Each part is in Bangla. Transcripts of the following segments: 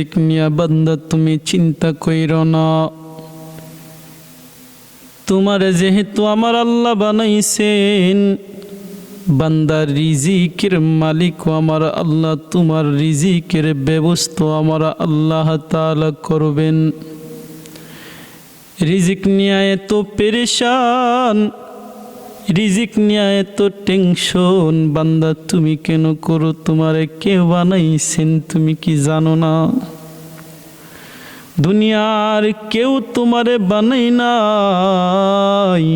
রিজিক নিয়া বান্দা তুমি চিন্তা কইর না। তোমার যেহেতু আমার আল্লাহ বানাইছেন বান্দার রিজিকের মালিক আমার আল্লাহ, তোমার রিজিকের ব্যবস্থা আমার আল্লাহ তাআলা করবেন। রিজিক নিয়ে এত পেরেশান, রিজিক নিয়ে এত টেনশন। বান্দা, তুমি কেন করো? তোমারে কে বানাইছেন তুমি কি জানো না? দুনিয়ার কেউ তোমারে বানাই নাই।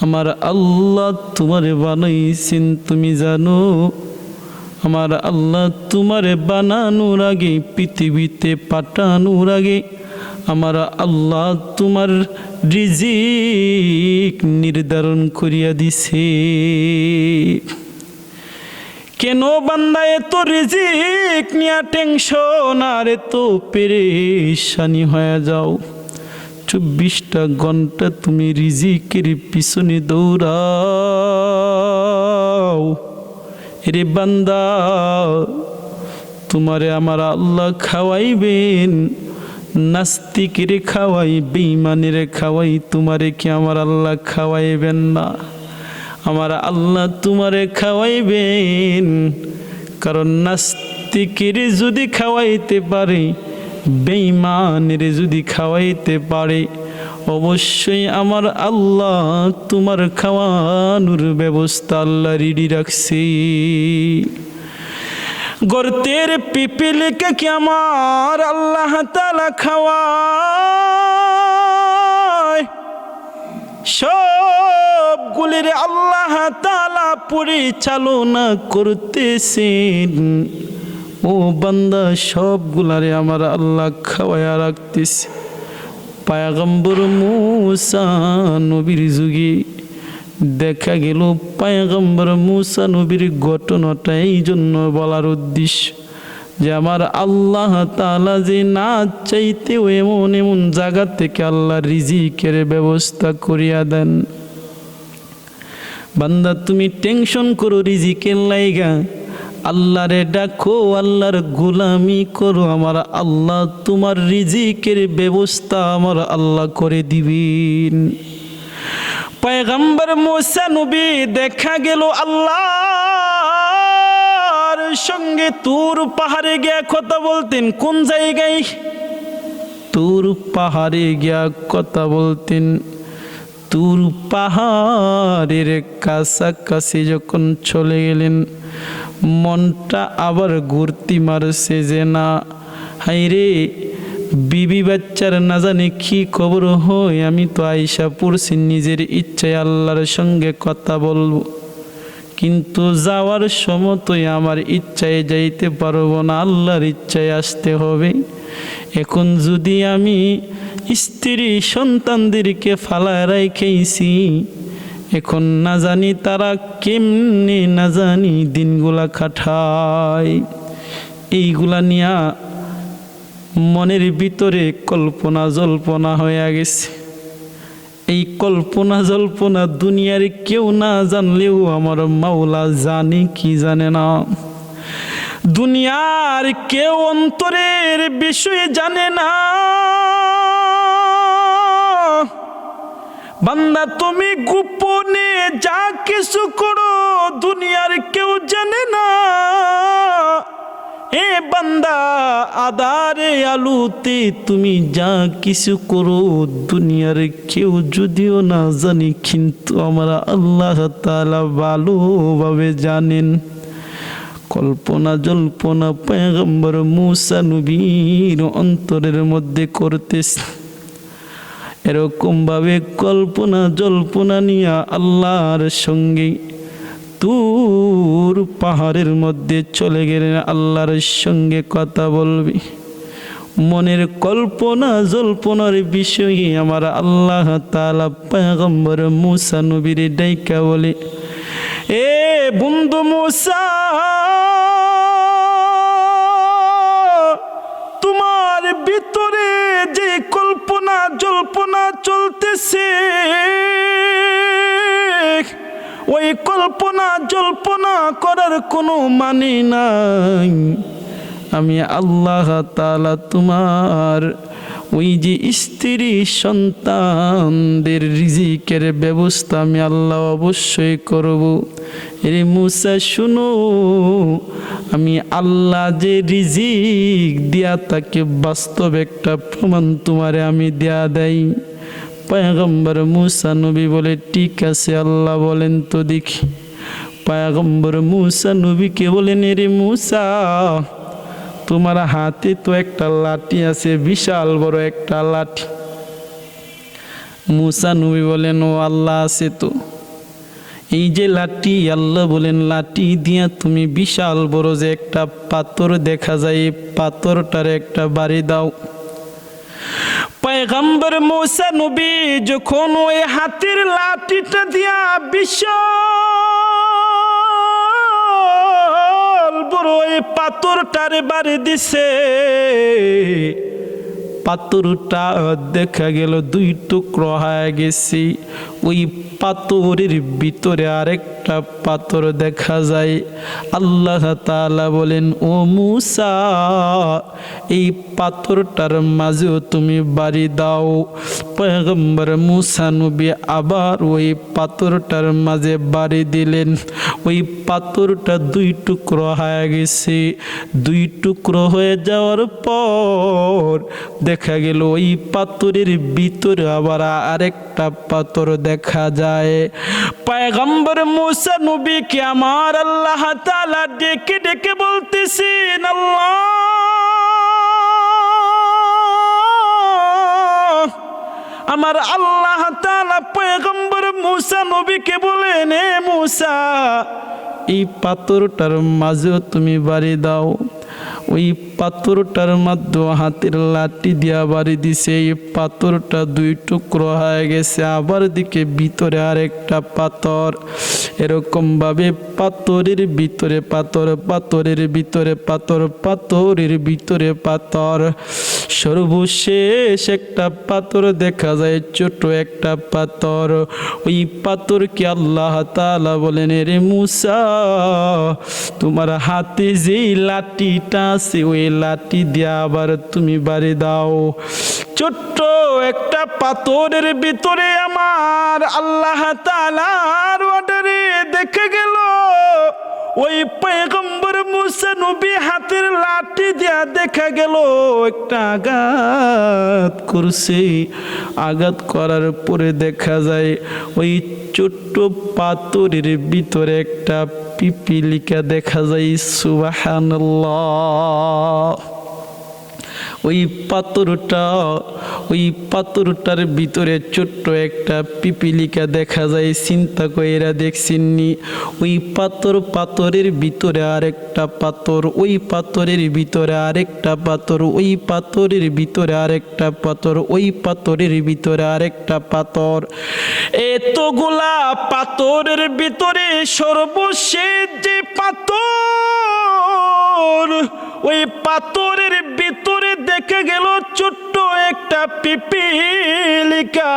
আমার আল্লাহ তোমারে বানাইছেন, তুমি জানো। আমার আল্লাহ তোমারে বানানোর আগে, পৃথিবীতে পাঠানোর আগে, আমার আল্লাহ তোমার রিজিক নির্ধারণ করিয়া দিছে। কেন বান্দা এত রিজিক নিয়া টেনশন আর এত পেরেশানি হয়ে যাও? চব্বিশটা ঘণ্টা তুমি রিজিকের পিছনে দৌড়াও। রে বান্দা, তোমারে আমার আল্লাহ খাওয়াইবেন, নাস্তিকের খাওয়াই বেইমানের খাওয়াই, তোমারে কি আমার আল্লাহ খাওয়াইবেন না? আমার আল্লাহ তোমারে খাওয়াইবেন। কারণ নাস্তিকের যদি খাওয়াইতে পারে বেইমানের যদি খাওয়াইতে পারে, অবশ্যই আমার আল্লাহ তোমার খাওয়ানোর ব্যবস্থা আল্লাহ রেডি রাখছে। গর্তের পিপিলিকে কি আমার আল্লাহ তালা খাওয়ায়? সবগুলির আল্লাহ তালা পরিচালনা করতেছেন। ও বান্দা, সবগুলারে আমার আল্লাহ খাওয়াইয়া রাখতেছে। পায়াগম্বর মুসা নবীর যুগে দেখা গেল, পায়গম্বর মূসা নবীর ঘটনাটা এই জন্য বলার উদ্দেশ্য যে আমার আল্লাহ তালা যে না চাইতেও এমন এমন জায়গা থেকে আল্লাহ রিজিকের ব্যবস্থা করিয়া দেন। বান্দা, তুমি টেনশন করো, রিজিকের লাইগা। আল্লাহরে ডাকো, আল্লাহর গোলামি করো, আমার আল্লাহ তোমার রিজিকের ব্যবস্থা আমার আল্লাহ করে দিবেন। পয়গম্বর মুসা নবী দেখা গেল আল্লাহর সঙ্গে, তোর পাহাড়ে গিয়া কথা বলতেন। কোন জায়গায়? তোর পাহাড়ে গিয়া কথা বলতেন। তুর পাহাড়ের কাছাকাছি যখন চলে গেলেন, মনটা আবার ঘুরতি মারছে যে, না হাই রে, বিবি বাচ্চার না জানি কি খবর হয়, আমি তো আইসা পড়ছি, নিজের ইচ্ছায় আল্লাহর সঙ্গে কথা বলব। কিন্তু যাওয়ার সময়তই আমার ইচ্ছায় যাইতে পারব না, আল্লাহর ইচ্ছায় আসতে হবে। এখন যদি আমি স্ত্রী সন্তানদেরকে ফালায় রাইখেছি এখন না জানি তারা কেমনে না জানি দিনগুলা খাঠায় এইগুলা নিয়া মনের ভিতরে কল্পনা জল্পনা হয়ে গেছে। এই কল্পনা জল্পনা দুনিয়ার কেউ না জানলেও আমার মাওলা জানে কি জানে না। দুনিয়ার কেউ অন্তরের বিষয়ে জানে না। বান্দা, তুমি গোপনে যা কিছু করো, দুনিয়ার কেউ জানে না। এ বান্দা, আদারে আলুতে তুমি যা কিছু করো, দুনিয়ার কেউ যদিও না জানি, কিন্তু আমরা আল্লাহ তালা ভালোভাবে জানেন। কল্পনা জল্পনা পেগম্বর মুসা নবীর অন্তরের মধ্যে করতেছে। এরকম ভাবে কল্পনা জল্পনা নিয়া আল্লাহর সঙ্গে তুর পাহাড়ের মধ্যে চলে গেলেন আল্লাহর সঙ্গে কথা বলবি। মনের কল্পনা জল্পনার বিষয়ে আমার আল্লাহ তালা পেগম্বর মুসা নবীর ডাইকা বলে, এ বন্ধু মুসা চলতেছে ওই কল্পনা জল্পনা করার কোনো মানে নাই। আমি আল্লাহ তালা তোমার ওই যে স্ত্রী সন্তানদের রিজিকের ব্যবস্থা আমি আল্লাহ অবশ্যই করব। রে মুসা, শুনো, আমি আল্লাহ যে রিজিক দিয়া তাকে বাস্তব একটা প্রমাণ তোমারে আমি দেয়া দেই। পয়গম্বর মুসা নবী বলে, ঠিক আছে, আল্লাহ বলেন তো দেখি। পয়গম্বর মুসা নবীকে বলেন রে মুসা, তোমার হাতে তো একটা লাঠি আছে, বিশাল বড় একটা লাঠি। মুসা নবী বলেন, ও আল্লাহ, আছে তো। এই যে লাঠি, আল্লাহ বলেন, লাঠি দিয়া তুমি বিশাল বড় যে একটা পাথর দেখা যায় পাথরটার একটা বাড়ি দাও। পয়গম্বর মোসা নবী যখন ওই হাতের লাঠিটা দিয়া বিশাল বড় ওই পাথরটারে বাড়ি দিছে, পাথরটা দেখা গেল দুই টুকরো হয়ে গেছি। ওই পাথরের ভিতরে আরেকটা পাথর দেখা যায়। আল্লাহ তাআলা বলেন, ও মুসা, এই পাথরটার মাঝেও তুমি বাড়ি দাও। পয়গম্বর মুসা নবী আবার ওই পাথরটার মাঝে বাড়ি দিলেন। ওই পাথরটা দুই টুকরো হয়ে গেছে। দুই টুকরো হয়ে যাওয়ার পর দেখা গেল, ওই পাথরের ভিতরে আবার আরেকটা পাথর দেখা যায়। পায়গম্বর মুসা নবীকে আমার আল্লাহ তাআলা ডেকে ডেকে বলতেছেন, আল্লাহ। আমার আল্লাহ তাআলা পয়গম্বর মুসা নবীকে বলেন, এ মুসা, এই পাথরটার মাঝেও তুমি বাড়ি দাও। ওই পাথরটার মাধ্যমে হাতের লাঠি দিয়া বাড়ি দিছে। এই পাথরটা দুই টুকরো হয়ে গেছে। আবার দিকে ভিতরে আরেকটা পাথর। এরকম ভাবে পাথরের ভিতরে পাথর, পাথরের ভিতরে পাথর, পাথরের ভিতরে পাথর। সর্বশেষ একটা পাথর দেখা যায় ছোট একটা পাথর। ওই পাথরকে আল্লাহ তাআলা বলেন রে মুসা, তোমার হাতে যেই লাঠিটা আছে, ওই লাঠি দিয়া আবার তুমি বাড়ি দাও। ছোট্ট একটা পাথরের ভিতরে আমার আল্লাহ গেল ওই পেগম্বর মুসা নবী হাতের লাঠি দিয়া দেখা গেল, একটা আঘাত করছে। আঘাত করার পরে দেখা যায়, ওই ছোট্ট পাথরের ভিতরে একটা পিপিলিকা দেখা যায়, সুবহানাল্লাহ। ওই পাথরটা, ওই পাথরটার ভিতরে ছোট্ট একটা পিপিলিকা দেখা যায়, চিন্তা কইরা দেখছেননি? ওই পাথর পাথরের ভিতরে আরেকটা পাথর, ওই পাথরের ভিতরে আরেকটা পাথর, ওই পাথরের ভিতরে আরেকটা পাথর, ওই পাথরের ভিতরে আরেকটা পাথর। এতগুলা পাথরের ভিতরে সর্বশেষ যে পাথর, ওই পাথরের ভিতরে দেখে গেল ছোট্ট একটা পিপিলিকা।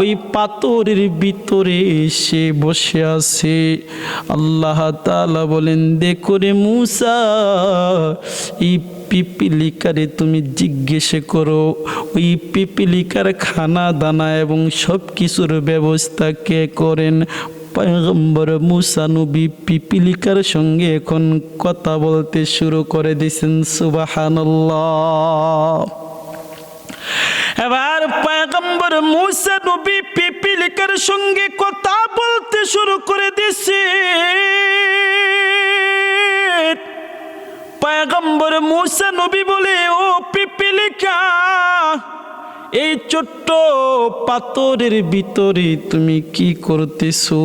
ওই পাথরের ভিতরে সে বসে আছে। আল্লাহ তালা বলেন, দেখো রে মুসা, এই পিপিলিকারে তুমি জিজ্ঞেস করো, ওই পিপিলিকার খানা দানা এবং সব কিছুর ব্যবস্থা কে করেন? পয়গম্বর মুসানবি পিপিলিকার সঙ্গে এখন কথা বলতে শুরু করে দিয়েছেন সুবাহানাল্লাহ। এবার পয়গম্বর মুসা নবী পিপিলিকার সঙ্গে কথা বলতে শুরু করে দিছে পয়গম্বর মুসা নবী বলে, ও পিপিলিকা এই ছোট্ট পাথরের ভিতরে তুমি কি করতেছো?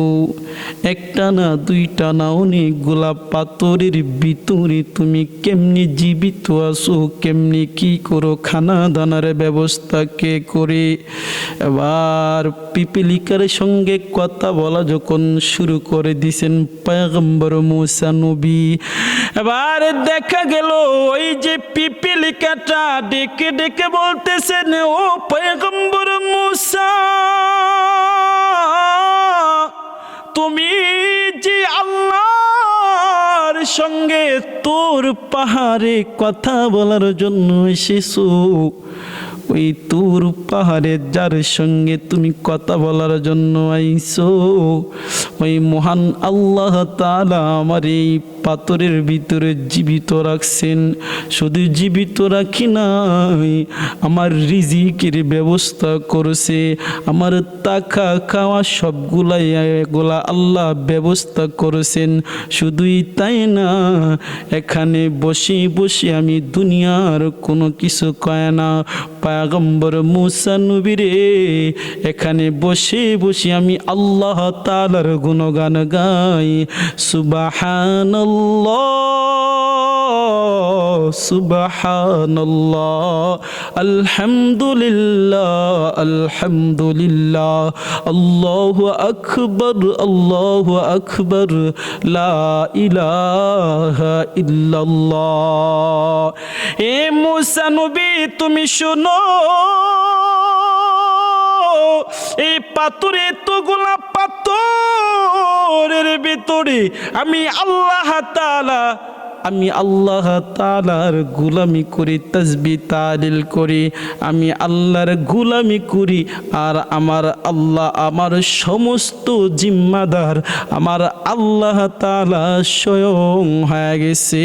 একটা না দুইটা না অনেকগুলা পাথরের ভিতরে তুমি কেমনি জীবিত আছো? কেমনি কি করো? খানা দানার ব্যবস্থা কে করে? এবার পিপিলিকার সঙ্গে কথা বলা যখন শুরু করে দিছেন পয়গম্বর মুসা নবী, এবার দেখা গেল ওই যে পিপিলিকাটা ডেকে ডেকে বলতেছেন, ও পয়গম্বর মুসা, তুমি যে আল্লাহর সঙ্গে তোর পাহাড়ে কথা বলার জন্য এসেছ, ওই তোর পাহাড়ে যার সঙ্গে তুমি কথা বলার জন্য আইছো, ওই মহান আল্লাহ তাআলা আমার এই পাথরের ভিতরে জীবিত রাখছেন। শুধু জীবিত রাখি নাই, আমার রিজিকের ব্যবস্থা করেছে। আমার টাকা খাওয়া সবগুলাই, এগুলা আল্লাহ ব্যবস্থা করেছেন। শুধুই তাই না, এখানে বসে বসে আমি দুনিয়ার কোনো কিছু কয় না। পায়গম্বর মুসা নবীরে, এখানে বসে বসে আমি আল্লাহ তালার গুণগান গাই। সুবাহানাল্লাহ সুবাহানাল্লাহ, আলহামদুলিল্লাহ আলহামদুলিল্লাহ, আল্লাহু আকবার আল্লাহু আকবার, লা ইলাহা ইল্লাল্লাহ। এ মুসা তুমি শোনো, এই পাথরে এতগুলা পাথরের ভিতরে আমি আল্লাহ তাআলা আমি আল্লাহ তালার গুলামি করি, তসবি তালিল করি, আমি আল্লাহর গুলামি করি, আর আমার আল্লাহ আমার সমস্ত জিম্মাদার আমার আল্লাহ তালা স্বয়ং হয়ে গেছে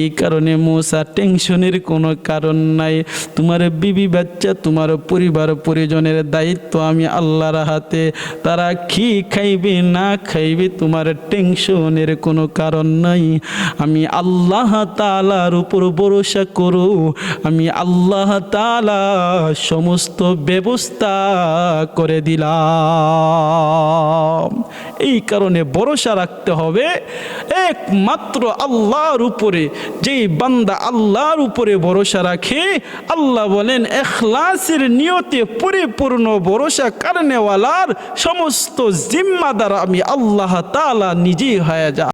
এই কারণে মোসা টেনশনের কোনো কারণ নাই। তোমার বিবি বাচ্চা, তোমার পরিবার, পরিজনের দায়িত্ব আমি আল্লাহর হাতে। তারা কি খাইবে, না খাইবে, তোমার টেনশনের কোনো কারণ নাই। আমি আল্লাহ তালার উপর ভরসা করো। আমি আল্লাহ তালা সমস্ত ব্যবস্থা করে দিলাম। এই কারণে ভরসা রাখতে হবে। একমাত্র আল্লাহর উপরে, যেই বান্দা আল্লাহর উপরে ভরসা রাখে, আল্লাহ বলেন এখলাসের নিয়তে পরিপূর্ণ ভরসা কারণেওয়ালার সমস্ত জিম্মাদার আমি আল্লাহ তালা নিজেই হয়ে যা